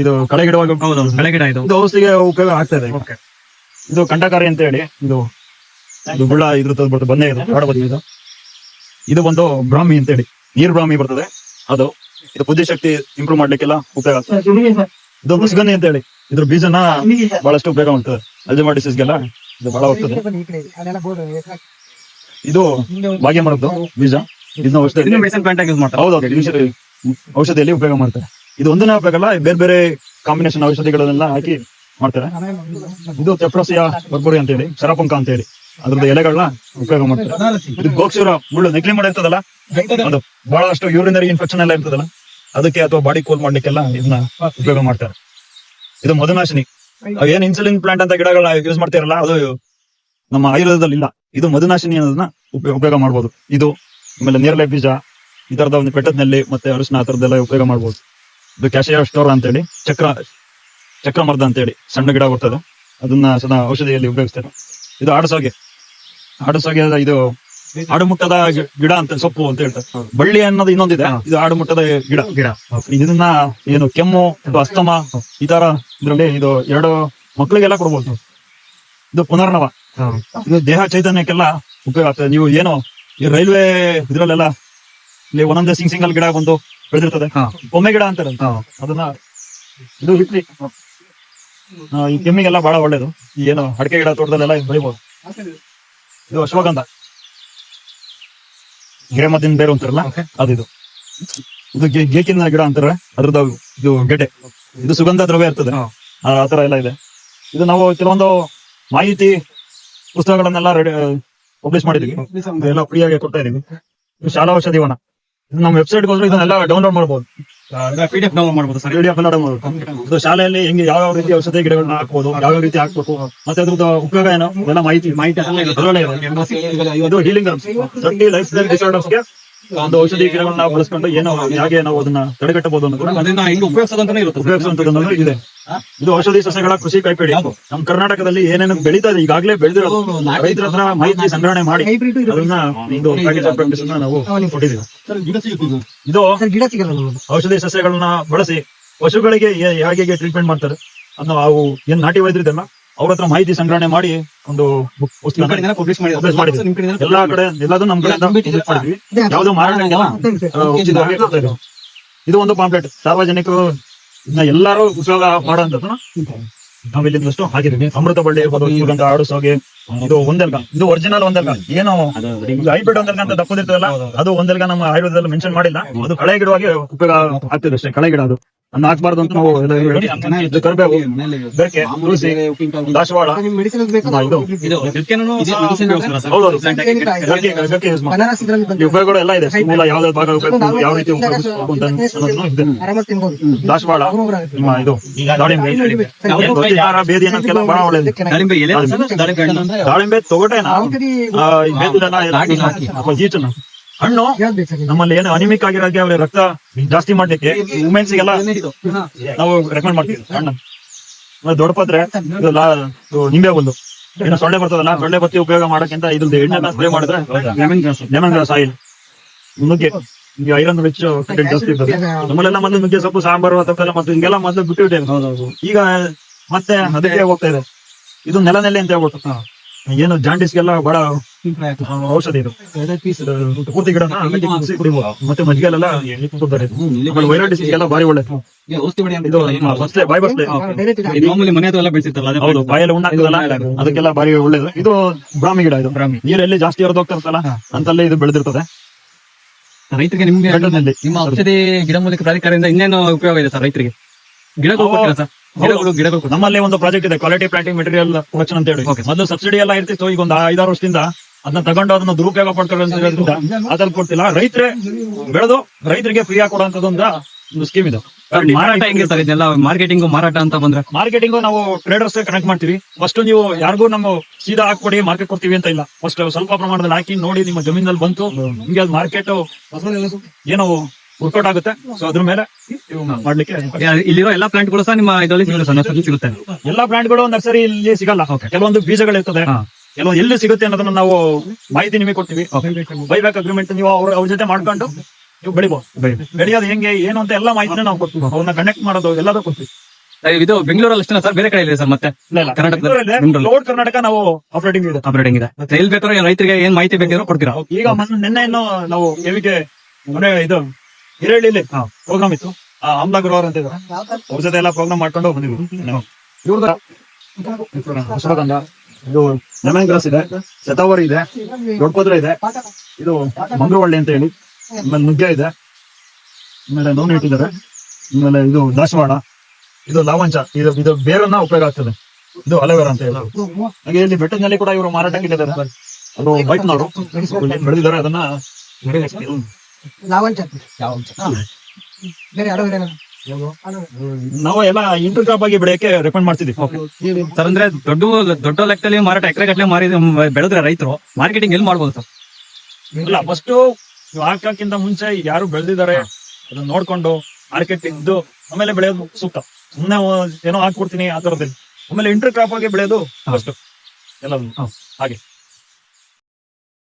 ಇದು ಕಳೆಗಿಡವಾಗಿ ಬೆಳಗಿಡ ಇದು. ಇದು ಔಷಧಿಗೆ ಉಪಯೋಗ ಆಗ್ತದೆ ಓಕೆ. ಇದು ಕಂಟಕಾರಿ ಅಂತ ಹೇಳಿ ಇದು ಇದು ಇದ್ರ ತರ ಬರ್ತದೆ ಬಂದೇ ಇದು. ಕಾಡು ಇದು. ಇದು ಬಂದು ಬ್ರಾಹ್ಮಿ ಅಂತ ಹೇಳಿ. ನೀರ್ ಬ್ರಾಹ್ಮಿ ಬರ್ತದೆ. ಅದು ಇದು ಬುದ್ಧಿಶಕ್ತಿ ಇಂಪ್ರೂವ್ ಮಾಡ್ಲಿಕ್ಕೆಲ್ಲ ಉಪಯೋಗ ಆಗ್ತದೆ. ಇದು ಮುಸ್ಗನ್ನಿ ಅಂತ ಹೇಳಿ. ಇದ್ರ ಬೀಜನ ಬಹಳಷ್ಟು ಉಪಯೋಗ ಉಂಟು ಅಲ್ಜಮಾ ಡಿಸೀಸ್ಗೆಲ್ಲ ಇದು ಬಹಳ ಹೋಗ್ತದೆ. ಇದು ಭಾಗ್ಯ ಮಾಡುದು ಬೀಜ. ಇದನ್ನ ಔಷಧಿ ಮೆಡಿಸಿನ್ ಯೂಸ್ ಮಾಡ್ತಾರೆ. ಹೌದೌದು ಔಷಧಿ ಔಷಧಿಯಲ್ಲಿ ಉಪಯೋಗ ಮಾಡ್ತಾರೆ. ಇದು ಒಂದನೇ ಹಾಕ್ಬೇಕಲ್ಲ ಬೇರೆ ಬೇರೆ ಕಾಂಬಿನೇಷನ್ ಔಷಧಿಗಳನ್ನೆಲ್ಲ ಹಾಕಿ ಮಾಡ್ತಾರೆ. ಇದು ತೆಫ್ರಸಿಯ ಬರ್ಬರಿ ಅಂತ ಹೇಳಿ ಶರಪಂಕ ಅಂತ ಹೇಳಿ ಅದ್ರದ್ದು ಎಲೆಗಳನ್ನ ಉಪಯೋಗ ಮಾಡ್ತಾರೆ. ಇದು ಗೋಕ್ಷುರ ಮುಳ್ಳು ನೆಕ್ಲಿ ಮಾಡಿ ಇರ್ತದಲ್ಲ, ಅದು ಬಹಳಷ್ಟು ಯೂರಿನರಿ ಇನ್ಫೆಕ್ಷನ್ ಎಲ್ಲ ಇರ್ತದಲ್ಲ, ಅದಕ್ಕೆ ಅಥವಾ ಬಾಡಿ ಕೂಲ್ ಮಾಡ್ಲಿಕ್ಕೆಲ್ಲ ಇದನ್ನ ಉಪಯೋಗ ಮಾಡ್ತಾರೆ. ಇದು ಮಧುನಾಶಿನಿ. ಏನ್ ಇನ್ಸುಲಿನ್ ಪ್ಲಾಂಟ್ ಅಂತ ಗಿಡಗಳನ್ನ ಯೂಸ್ ಮಾಡ್ತಿರಲ್ಲ, ಅದು ನಮ್ಮ ಆಯುರ್ವೇದದಲ್ಲಿ ಇಲ್ಲ. ಇದು ಮಧುನಾಶಿನಿ ಅನ್ನೋದನ್ನ ಉಪಯೋಗ ಮಾಡ್ಬೋದು. ಇದು ಆಮೇಲೆ ನೇರಳೆ ಬೀಜ, ಈ ತರದ ಒಂದು ಪೆಟ್ಟದ್ನಲ್ಲಿ ಮತ್ತೆ ಅರಿಶಿನ ಆ ತರದ್ದೆಲ್ಲ ಉಪಯೋಗ ಮಾಡ್ಬೋದು. ಇದು ಕ್ಯಾಶಿಯರ್ ಸ್ಟೋರ್ ಅಂತೇಳಿ ಚಕ್ರ ಚಕ್ರ ಮರದ ಅಂತೇಳಿ ಸಣ್ಣ ಗಿಡ ಬರ್ತದೆ ಅದನ್ನ ಸದಾ ಔಷಧಿಯಲ್ಲಿ ಉಪಯೋಗಿಸ್ತಾರೆ. ಇದು ಆಡಸೋಗೆ ಆಡಸೋಗೆ ಇದು ಆಡುಮುಟ್ಟದ ಗಿಡ ಅಂತ ಸೊಪ್ಪು ಅಂತ ಹೇಳ್ತಾರೆ. ಬಳ್ಳಿ ಅನ್ನೋದು ಇನ್ನೊಂದಿದೆ. ಇದು ಆಡುಮುಟ್ಟದ ಗಿಡ. ಗಿಡ. ಇದನ್ನ ಏನು ಕೆಮ್ಮು ಅಸ್ತಮ ಈ ತರ ಇದ್ರಲ್ಲಿ ಇದು ಎರಡು ಮಕ್ಕಳಿಗೆಲ್ಲ ಕೊಡ್ಬೋದು. ಇದು ಪುನರ್ನವ. ಇದು ದೇಹ ಚೈತನ್ಯಕ್ಕೆಲ್ಲ ಉಪಯೋಗ ಆಗ್ತದೆ. ನೀವು ಏನು ಈ ರೈಲ್ವೆ ಇದ್ರಲ್ಲೆಲ್ಲ ಇಲ್ಲಿ ಒಂದೊಂದೇ ಸಿಂಗ್ ಸಿಂಗಲ್ ಗಿಡ ಒಂದು ಬೆಳೆದಿರ್ತದೆ. ಹಾ. ಒಮ್ಮೆ ಗಿಡ ಅಂತಾರೆ ಅದನ್ನ ಇದು ಇಟ್ಲಿ ಈ ಕೆಮ್ಮಿಗೆಲ್ಲ ಬಹಳ ಒಳ್ಳೇದು. ಏನು ಅಡಿಕೆ ಗಿಡ ತೋಟದಲ್ಲೆಲ್ಲ ಬೆಳಿಬಹುದು ಇದು ಅಶ್ವಗಂಧ. ಗಿಡಮದ್ದಿನ ಬೇರು ಅಂತಾರಲ್ಲ ಅದಿದು. ಇದು ಗೇಕಿನ ಗಿಡ ಅಂತಾರೆ ಅದ್ರದ್ದು ಇದು ಗೆಡ್ಡೆ. ಇದು ಸುಗಂಧ ದ್ರವ್ಯ ಇರ್ತದೆ. ತರ ಎಲ್ಲ ಇದೆ. ಇದು ನಾವು ಕೆಲವೊಂದು ಮಾಹಿತಿ ಪುಸ್ತಕಗಳನ್ನೆಲ್ಲ ರೆಡಿ ಪಬ್ಲಿಷ್ ಮಾಡಿದೀವಿ. ಎಲ್ಲ ಫ್ರೀ ಆಗಿ ಕೊಡ್ತಾ ಇದೀವಿ. ಇದು ಶಾಲಾ ಔಷಧಿ ವನ. ಇದು ನಮ್ಮ ವೆಬ್ಸೈಟ್ ಹೋದ್ರೆ ಇದನ್ನೆಲ್ಲ ಡೌನ್ಲೋಡ್ ಮಾಡಬಹುದು ಪಿ ಡಿ ಎಫ್ ಡೌನ್ಲೋಡ್ ಮಾಡ್ಬೋದು ಸರ್. ಎಲ್ಲ download ಮಾಡ್ಬೋದು. ಇದು ಶಾಲೆಯಲ್ಲಿ ಹೆಂಗೆ ಯಾವ ಯಾವ ರೀತಿ ಔಷಧಿ ಗಿಡಗಳನ್ನ ಹಾಕ್ಬೋದು ಯಾವ ಯಾವ ರೀತಿ ಹಾಕ್ಬೇಕು ಮತ್ತೆ ಅದ್ರದ್ದು ಉಪಯೋಗ ಏನು? ಎಲ್ಲ ಮಾಹಿತಿ ಮಾಹಿತಿ ಹೀಲಿಂಗ್ ಲೈಫ್ ಸ್ಟೈಲ್ ಡಿಸಾರ್ಡರ್ಸ್ಗೆ ಒಂದು ಔಷಧಿ ಗಿಡಗಳನ್ನ ನಾವು ಬಳಸ್ಕೊಂಡು ಏನೋ ಹೇಗೆ ನಾವು ಅದನ್ನ ತಡೆಗಟ್ಟಬಹುದು ಅನ್ನೋದು ಅದನ್ನ ಹೆಂಗ್ ಉಪಯೋಗಿಸೋದಂತಾನೆ ಇರುತ್ತೆ ಸರ್. ಉಪಯೋಗಿಸುವಂತದ್ದು ಇದೆ. ಇದು ಔಷಧಿ ಸಸ್ಯಗಳ ಕೃಷಿ ಕೈಪಿಡಿ. ನಮ್ಮ ಕರ್ನಾಟಕದಲ್ಲಿ ಏನೇನು ಬೆಳೀತಾ ಇದೆ ಈಗಾಗಲೇ ಬೆಳೆದಿರೋದು. ರೈತರ ಹತ್ರ ಮಾಹಿತಿ ಸಂಗ್ರಹಣೆ ಮಾಡಿ ಅದನ್ನ ಒಂದು ನಾವು ಕೊಟ್ಟಿದ್ದೀವಿ. ಇದು? ಔಷಧಿ ಸಸ್ಯಗಳನ್ನ ಬಳಸಿ ಪಶುಗಳಿಗೆ ಹೇಗೆ ಟ್ರೀಟ್ಮೆಂಟ್ ಮಾಡ್ತಾರೆ? ಅದನ್ನ ಅವು ಏನ್ ನಾಟಿ ವೈದ್ಯರಿದ್ದಲ್ಲ ಅವ್ರ ಹತ್ರ ಮಾಹಿತಿ ಸಂಗ್ರಹಣೆ ಮಾಡಿ ಒಂದು ಎಲ್ಲಾ ಕಡೆ ಎಲ್ಲದೂ ನಮ್ ಮಾಡಿದ್ವಿ. ಯಾವ್ದು. ಇದು? ಒಂದು ಪಾಂಪ್ಲೆಟ್ ಸಾರ್ವಜನಿಕರು ಎಲ್ಲಾರು ಎಲ್ಲರೂ ಉಪಯೋಗ ಮಾಡುವಂತದ್ದು ನಾವು ಇಲ್ಲಿಂದಷ್ಟು ಹಾಕಿದ್ವಿ. ಅಮೃತ ಬಳ್ಳಿ ಇರ್ಬೋದು ಆಡಿಸೋಗೆ. ಇದು ಒಂದಲ್ಗ. ಇದು ಒರಿಜಿನಲ್ ಒಂದಲ್ಗ. ಏನು ಹೈಬ್ರಿಡ್ ಒಂದಲ್ಗ ಅಂತ ಅದು ಒಂದಲ್ಗ ನಮ್ಮ ಆಯುರ್ವೇದದಲ್ಲಿ ಮೆನ್ಷನ್ ಮಾಡಿಲ್ಲ. ಅದು ಕಳೆ ಗಿಡವಾಗಿ ಉಪಯೋಗ ಆಗ್ತದೆ ಅಷ್ಟೇ ಕಳೆ ಗಿಡ ಅದು. ಹಾಕ್ಬಾರ್ದು ಅಂತ ನಾವು ಇದು ಕರಿಬೇವು ತುಳಸಿ ದಾಸವಾಳ. ಉಪಯೋಗಗಳು ಎಲ್ಲ ಇದೆ. ಮೂಲ ಯಾವ್ದಾದ್ರು ಭಾಗ ಉಪಯೋಗ ಯಾವ ರೀತಿ ಉಪಯೋಗಿಸಬೇಕು ದಾಸವಾಳ. ನಿಮ್ಮ ಇದು. ದಾಳಿಂಬೆ ಜ್ವರ, ಬೇದಿ ಅನ್ನೋದಕ್ಕೆಲ್ಲ ಬಹಳ ಒಳ್ಳೇದು. ದಾಳಿಂಬೆ ದಾಳಿಂಬೆ ಹಣ್ಣು ಹಣ್ಣು. ನಮ್ಮಲ್ಲಿ ಏನು ಅನಿಮಿಕ್ ಆಗಿರೋಕೆ ಅವ್ರ ರಕ್ತ ಜಾಸ್ತಿ ಮಾಡ್ಲಿಕ್ಕೆ ವುಮೆನ್ಸ್ ಗೆಲ್ಲ ನಾವು ರೆಕಮೆಂಡ್ ಮಾಡ್ತೀವಿ ಹಣ್ಣು. ದೊಡ್ಡ ಪಾತ್ರೆ ನಿಂಬೆ ಬಂದು ಏನೋ ಸೊಳ್ಳೆ ಬರ್ತದಲ್ಲ ಸೊಳ್ಳೆ ಬತ್ತಿ ಉಪಯೋಗ ಮಾಡೋಕ್ಕಿಂತ ಇದ್ರದ್ದು ಎಣ್ಣೆ ಸ್ಪ್ರೇ ಮಾಡಿದ್ರೆ ಲೆಮನ್ ಗ್ರಾಸ್ ಆಯಿಲ್ ನುಗ್ಗೆ. ನಿಮ್ಗೆ ಐರನ್ ರಿಚ್ ಕಂಟೆಂಟ್ ಜಾಸ್ತಿ ಇರ್ತದೆ. ನಮ್ಮಲ್ಲೆಲ್ಲ ಮೊದಲು ನುಗ್ಗೆ ಸೊಪ್ಪು ಸಾಂಬಾರು ಅಥವಾ ಮತ್ತೆ ಹಿಂಗೆಲ್ಲ ಮೊದಲು ಬಿಟ್ಟು ಈಗ ಮತ್ತೆ ಅದಕ್ಕೆ ಹೋಗ್ತಾ ಇದೆ. ಇದು ನೆಲ ನೆಲೆ ಅಂತ ಹೇಳ್ಬಿಟ್ಟು ಏನು ಜಾಂಡಿಸ್ಗೆಲ್ಲ ಬಹಳ ಔಷಧಿ ಇದು. ಪೂರ್ತಿ ಗಿಡ ಕುಡಿಬೋದು. ಮತ್ತೆ ಮಜ್ಜಿಗೆಲ್ಲ ವೈರಲ್ ಭಾರಿ ಒಳ್ಳೇದು. ಬಾಯಿ ಬಸ್ಲೆ ಮಾಮೂಲಿ ಮನೆ ಹತ್ರ ಎಲ್ಲ ಬೆಳೆಸಿರ್ತಾರಲ್ಲ ಅದೇ ಹೌದು ಬಾಯಲ್ಲಿ ಉಣ್ಣಾಗ್ತದಲ್ಲ ಅದಕ್ಕೆಲ್ಲ ಬಾರಿ ಒಳ್ಳೇದು. ಇದು ಬ್ರಾಹ್ಮಿ ಗಿಡ ಇದು. ನೀರೆಲ್ಲಿ ಜಾಸ್ತಿ ಹೊರದೋಗ್ತಿರ್ತಲ್ಲ ಅಂತಲ್ಲೇ ಇದು ಬೆಳೆದಿರ್ತದೆ. ರೈತರಿಗೆ ನಿಮ್ಗೆ ನಿಮ್ಮ ಔಷಧಿ ಗಿಡಮೂಲಿಕ ಪ್ರಾಧಿಕಾರದಿಂದ ಇನ್ನೇನು ಉಪಯೋಗ ಇದೆ ಸರ್ ರೈತರಿಗೆ? ಗಿಡ ಕೊಡ್ತೀರಾ ಸರ್? ಗಿಡಗಳು ಗಿಡಗಳು? ನಮ್ಮಲ್ಲಿ ಒಂದು ಪ್ರಾಜೆಕ್ಟ್ ಇದೆ ಕ್ವಾಲಿಟಿ ಪ್ಲಾಂಟಿಂಗ್ ಮೆಟೀರಿಯಲ್ ಪ್ರೊಡಕ್ಷನ್ ಅಂತ ಹೇಳಿ. ಮೊದಲು ಸಬ್ಸಿಡಿ ಎಲ್ಲ ಇರ್ತಿತ್ತು ಈಗ ಒಂದು ಐದಾರು ವರ್ಷದಿಂದ ಅದನ್ನ ತಗೊಂಡು ಅದನ್ನ ದುರುಪಯೋಗ ಪಡ್ಕೊಳ್ಳೋದ್ರಿಂದ ಅದ್ರಲ್ಲಿ ಕೊಡ್ತಿಲ್ಲ. ರೈತರೇ ಬೆಳೆದು ರೈತರಿಗೆ ಫ್ರೀ ಆಗಿ ಅಂತ ಒಂದು ಸ್ಕೀಮ್ ಇದು. ಮಾರ್ಕೆಟಿಂಗ್ ಮಾರಾಟ ಅಂತ ಬಂದ್ರೆ? ಮಾರ್ಕೆಟಿಂಗ್ ನಾವು ಟ್ರೇಡರ್ಸ್ ಕನೆಕ್ಟ್ ಮಾಡ್ತೀವಿ. ಫಸ್ಟ್ ನೀವು ಯಾರಿಗೂ ನಮ್ಮ ಸೀದಾ ಹಾಕೊಡಿ ಮಾರ್ಕೆಟ್ ಕೊಡ್ತೀವಿ ಅಂತ ಇಲ್ಲ. ಫಸ್ಟ್ ಸ್ವಲ್ಪ ಪ್ರಮಾಣದಲ್ಲಿ ಹಾಕಿ ನೋಡಿ ನಿಮ್ಮ ಜಮೀನಲ್ಲಿ ಬಂತು. ನಿಮ್ಗೆ ಅದು ಮಾರ್ಕೆಟ್ ಏನೋ ವರ್ಕೌಟ್ ಆಗುತ್ತೆ. ಸೊ ಅದ್ರ ಮೇಲೆ ಮಾಡ್ಲಿಕ್ಕೆ ಇಲ್ಲಿರೋ ಎಲ್ಲಾ ಪ್ಲಾಂಟ್ಗಳು ಸಹ ನಿಮ್ಮ ಇದರಲ್ಲಿ ಸಿಗುತ್ತೆ. ಎಲ್ಲಾ ಪ್ಲಾಂಟ್ಗಳು ನರ್ಸರಿ ಇಲ್ಲಿ ಸಿಗಲ್ಲ. ಕೆಲವೊಂದು ಬೀಜಗಳು ಇರ್ತದೆ. ಎಲ್ಲಿ ಸಿಗುತ್ತೆ ಅನ್ನೋದನ್ನ ನಾವು ಮಾಹಿತಿ ನಿಮಗೆ ಕೊಡ್ತೀವಿ. ಬೈಬ್ಯಾಕ್ ಅಗ್ರಿಮೆಂಟ್ ನೀವು ಅವ್ರ ಅವ್ರ ಜೊತೆ ಮಾಡ್ಕೊಂಡು ನೀವು ಬೆಳಿಬಹುದು ಬೆಳೆಯೋದು ಹೆಂಗೆ ಏನು ಅಂತ ಎಲ್ಲಾ ಮಾಹಿತಿನ ನಾವು ಕೊಡ್ತೀವಿ. ಅವ್ರನ್ನ ಕನೆಕ್ಟ್ ಮಾಡೋದು ಎಲ್ಲದೂ ಕೊಡ್ತೀವಿ. ಇದು ಬೆಂಗಳೂರಲ್ಲಿ ಅಷ್ಟೇ ಸರ್? ಬೇರೆ ಕಡೆ ಇದೆ ಸರ್ ಮತ್ತೆ? ಲೋಡ್ ಕರ್ನಾಟಕ ನಾವು ಆಪರೇಟಿಂಗ್ ಇದೆ. ಆಪರೇಟಿಂಗ್ ಇದೆ. ಎಲ್ಲಿ ಬೇಕಾದ್ರೂ ರೈತರಿಗೆ ಏನ್ ಮಾಹಿತಿ ಬೇಕಿರೋ ಕೊಡ್ತೀರಾ? ಈಗ ನಿನ್ನೆ ಇನ್ನು ನಾವು ಕೆವಿಗೆ ಇದು ಹಿರೇಳಿಲಿ ಪ್ರೋಗ್ರಾಮ್ ಇತ್ತು. ಆಮ್ಲ ಗುರುವಾರ ಅಂತ ಇದ್ದಾರೆ ಅವ್ರ ಜೊತೆ ಎಲ್ಲ ಪ್ರೋಗ್ರಾಮ್ ಮಾಡ್ಕೊಂಡು ಬಂದಿದ್ವಿ. ನಾವು ಇದು ಲೆಮನ್ ಗ್ರಾಸ್ ಇದೆ. ಶತಾವರಿ ಇದೆ. ದೊಡ್ಡಪದ್ರ ಇದೆ. ಇದು ಮಂಗ್ರವಳ್ಳಿ ಅಂತ ಹೇಳಿ. ಆಮೇಲೆ ನುಗ್ಗೆ ಇದೆ. ಆಮೇಲೆ ನೋವು ಇಟ್ಟಿದ್ದಾರೆ. ಆಮೇಲೆ ಇದು ದಾಸವಾಳ. ಇದು ಲಾವಂಚ. ಇದು ಇದು ಬೇರನ್ನ ಉಪಯೋಗ ಆಗ್ತದೆ. ಇದು ಅಲೋವೆರಾ ಅಂತ ಹೇಳಿ. ಹಾಗೆ ಇಲ್ಲಿ ಬೆಟ್ಟದಲ್ಲಿ ಕೂಡ ಇವರು ಮಾರಾಟಕ್ಕೆ ಇಟ್ಟಿದ್ದಾರೆ. ಅದು ಬೈಕ್ನವರು ಬೆಳೆದಿದ್ದಾರೆ ಅದನ್ನ ಲಾವಂಚ ಬೇರೆ ಯಾರೋ ಬೇರೆ ನಾವು ಎಲ್ಲ ಇಂಟರ್ ಕ್ರಾಪ್ ಆಗಿ ಬೆಳೆಯಕ್ಕೆ ರೆಕಮೆಂಡ್ ಮಾಡ್ತಿದ್ವಿ. ಸರ್ ಅಂದ್ರೆ ದೊಡ್ಡ ದೊಡ್ಡ ಲೆಕ್ಕದಲ್ಲಿ ಮಾರಾಟ ಎಕರೆ ಗಟ್ಟಲೆ ಮಾರಿ ಬೆಳೆದ್ರೆ ರೈತರು ಮಾರ್ಕೆಟಿಂಗ್ ಎಲ್ಲಿ ಮಾಡ್ಬೋದು ಸರ್? ಇಲ್ಲ ಫಸ್ಟ್ ಹಾಕಕ್ಕಿಂತ ಮುಂಚೆ ಯಾರು ಬೆಳೆದಿದ್ದಾರೆ ಅದನ್ನ ನೋಡ್ಕೊಂಡು ಮಾರ್ಕೆಟ್ ಇದ್ದು ಆಮೇಲೆ ಬೆಳೆಯೋದು ಸೂಕ್ತ. ಸುಮ್ಮನೆ ಏನೋ ಹಾಕ್ಬಿಡ್ತೀನಿ ಆ ತರದಲ್ಲಿ. ಆಮೇಲೆ ಇಂಟರ್ ಕ್ರಾಪ್ ಆಗಿ ಬೆಳೆಯೋದು ಫಸ್ಟ್ ಎಲ್ಲ ಹಾಗೆ.